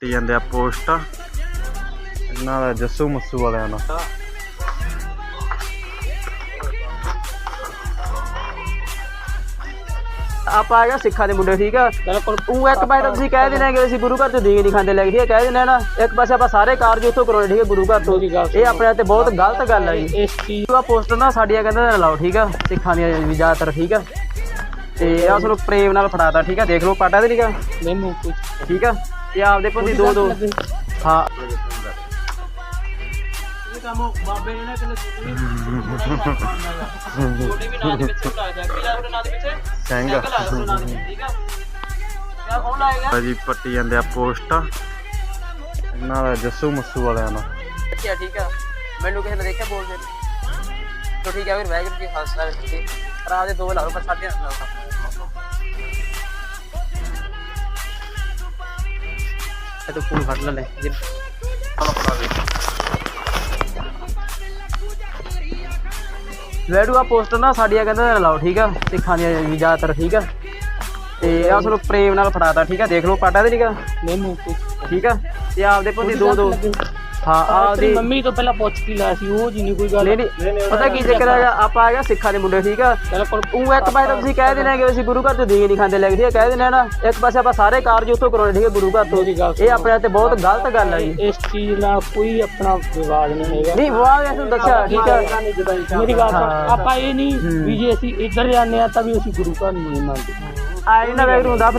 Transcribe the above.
ਪੱਟੀ ਜਾਂਦੇ ਆ ਪੋਸਟ। ਇਹਨਾਂ ਦਾ ਜੱਸੂ ਮੱਸੂ ਵਾਲਿਆਂ ਦਾ। ਆਪਾਂ ਆ ਗਿਆ ਸਿੱਖਾਂ ਦੇ ਮੁੰਡੇ ਠੀਕ ਆ? ਬਿਲਕੁਲ ਉਹ ਇੱਕ ਪਾਸੇ ਤਾਂ ਤੁਸੀਂ ਕਹਿ ਦੇਣਾ ਕਿ ਅਸੀਂ ਗੁਰੂ ਘਰ ਤੋਂ ਦੇਗ ਨਹੀਂ ਖਾਂਦੇ ਲੈ ਠੀਕ ਕਹਿ ਦੇਣਾ ਨਾ ਇੱਕ ਪਾਸੇ ਆਪਾਂ ਸਾਰੇ ਕਾਰਜ ਉੱਥੋਂ ਕਰਾਉਣੇ ਠੀਕ ਆ ਗੁਰੂ ਘਰ ਤੋਂ। ਇਹ ਆਪਣੇ ਤੇ ਬਹੁਤ ਗਲਤ ਗੱਲ ਆ ਜੀ। ਇਸ ਚੀਜ਼ ਪੋਸਟਰ ਨਾ ਸਾਡੀਆਂ ਕਹਿੰਦੇ ਨਾ ਲਾਓ ਠੀਕ ਆ? ਸਿੱਖਾਂ ਦੀਆਂ ਵੀ ਜ਼ਿਆਦਾਤਰ ਠੀਕ ਆ? ਤੇ ਆ ਤੁਹਾਨੂੰ ਪ੍ਰੇਮ ਨਾਲ ਫੜਾਤਾ ਠੀਕ ਆ? ਦੇਖ ਲਓ ਪਾਟਾ ਤੇ ਠੀਕ ਆ ਮੈਨੂੰ ਕੁਝ ਠੀਕ ਆ? ਤੇ ਆਪਦੇ ਪੁੱਤੀ ਦੋ ਦੋ ਹਾਂ। ਇਹ ਕੰਮ ਬਾਬੇ ਨੇ ਨਾ ਕਹਿੰਦੇ ਛੋਟੇ ਵੀ ਨਾਂ ਦੇ ਵਿੱਚ ਲਾ ਜਾ ਕੀ ਲਾ ਤੁਹਾਡੇ ਨਾਂ ਦੇ ਵਿੱਚ? ਸਿੰਘ ਲਾ ਤੁਹਾਡੇ ਨਾਂ ਦੇ ਵਿੱਚ ਠੀਕ ਆ? ਕਿਆ ਕੌਣ ਲਾਏਗਾ ਆ ਜੀ ਪੱਟੀ ਜਾਂਦੇ ਆ ਪੋਸਟ। ਇਹਨਾਂ ਦਾ ਜੱਸੂ ਮੱਸੂ ਵਾਲਿਆਂ ਦਾ। ਠੀਕ ਆ ਮੈਨੂੰ ਕਿਸੇ ਨੇ ਦੇਖਿਆ ਬੋਲਦੇ ਤੋ ਠੀਕ ਆ ਫਿਰ ਵਾਹਿਗੁਰੂ ਜੀ ਖਾਲਸਾ ਰਾਤ ਦੇ ਦੋ ਲਾ ਲਓ ਪਰ ਸਾਡੇ ਨਾਲ ਲਾਓ ਇਹ ਤਾਂ ਫੋਨ ਫੜ ਲੈ ਜੀ ਵੈਡੂ ਆ ਪੋਸਟਰ ਨਾ ਸਾਡੀਆਂ ਕਹਿੰਦੇ ਲਾਓ ਠੀਕ ਆ ਸਿੱਖਾਂ ਦੀਆਂ ਵੀ ਜ਼ਿਆਦਾਤਰ ਠੀਕ ਆ। ਤੇ ਆ ਤੁਹਾਨੂੰ ਪ੍ਰੇਮ ਨਾਲ ਫੜਾਤਾ ਠੀਕ ਆ ਦੇਖ ਲਓ ਪਾਟਾ ਤੇ ਠੀਕ ਆ। ਕੁਝ ਠੀਕ ਆ ਤੇ ਆਪਦੇ ਪੁੱਤੀ ਦੋ ਦੋ ਹਾਂ ਆਪਦੀ ਮੰਮੀ ਤੋਂ ਪਹਿਲਾਂ ਪੁੱਛ ਕੇ ਲਿਆ ਸੀ ਉਹ ਜੀ ਨਹੀਂ ਕੋਈ ਗੱਲ। ਨਹੀਂ ਨਹੀਂ ਪਤਾ ਕੀ ਚੱਕਰ ਹੈਗਾ ਆਪਾਂ ਹੈਗਾ ਸਿੱਖਾਂ ਦੇ ਮੁੰਡੇ ਠੀਕ ਆ? ਉਹ ਇੱਕ ਪਾਸੇ ਤਾਂ ਤੁਸੀਂ ਕਹਿ ਦੇਣਾ ਕਿ ਅਸੀਂ ਗੁਰੂ ਘਰ ਤੋਂ ਦੇਗ ਨਹੀਂ ਖਾਂਦੇ ਲੈ ਠੀਕ ਆ? ਕਹਿ ਦੇਣਾ ਨਾ ਇੱਕ ਪਾਸੇ ਆਪਾਂ ਸਾਰੇ ਕਾਰਜ ਉੱਥੋਂ ਕਰਾਉਣੇ ਠੀਕ ਆ ਗੁਰੂ ਘਰ ਤੋਂ। ਇਹ ਆਪਣੇ ਤੇ ਬਹੁਤ ਗਲਤ ਗੱਲ ਆ ਜੀ। ਇਸ ਚੀਜ਼ ਨਾਲ ਕੋਈ ਆਪਣਾ ਵਿਵਾਦ ਨਹੀਂ ਹੈਗਾ। ਨਹੀਂ ਵਾਹ ਮੈਂ ਤੁਹਾਨੂੰ ਦੱਸਿਆ ਠੀਕ ਆ? ਮੇਰੀ ਗੱਲ ਆਪਾਂ ਇਹ ਨਹੀਂ ਵੀ ਜੇ ਅਸੀਂ ਇੱਧਰ ਜਾਂਦੇ ਆ ਤਾਂ ਵੀ ਅਸੀਂ ਗੁਰੂ ਘਰ ਨਹੀਂ ਮੰਨਦੇ। ਆਈ ਨਾ ਵੈਗਰੂ ਹੁੰਦਾ ਫਿਰ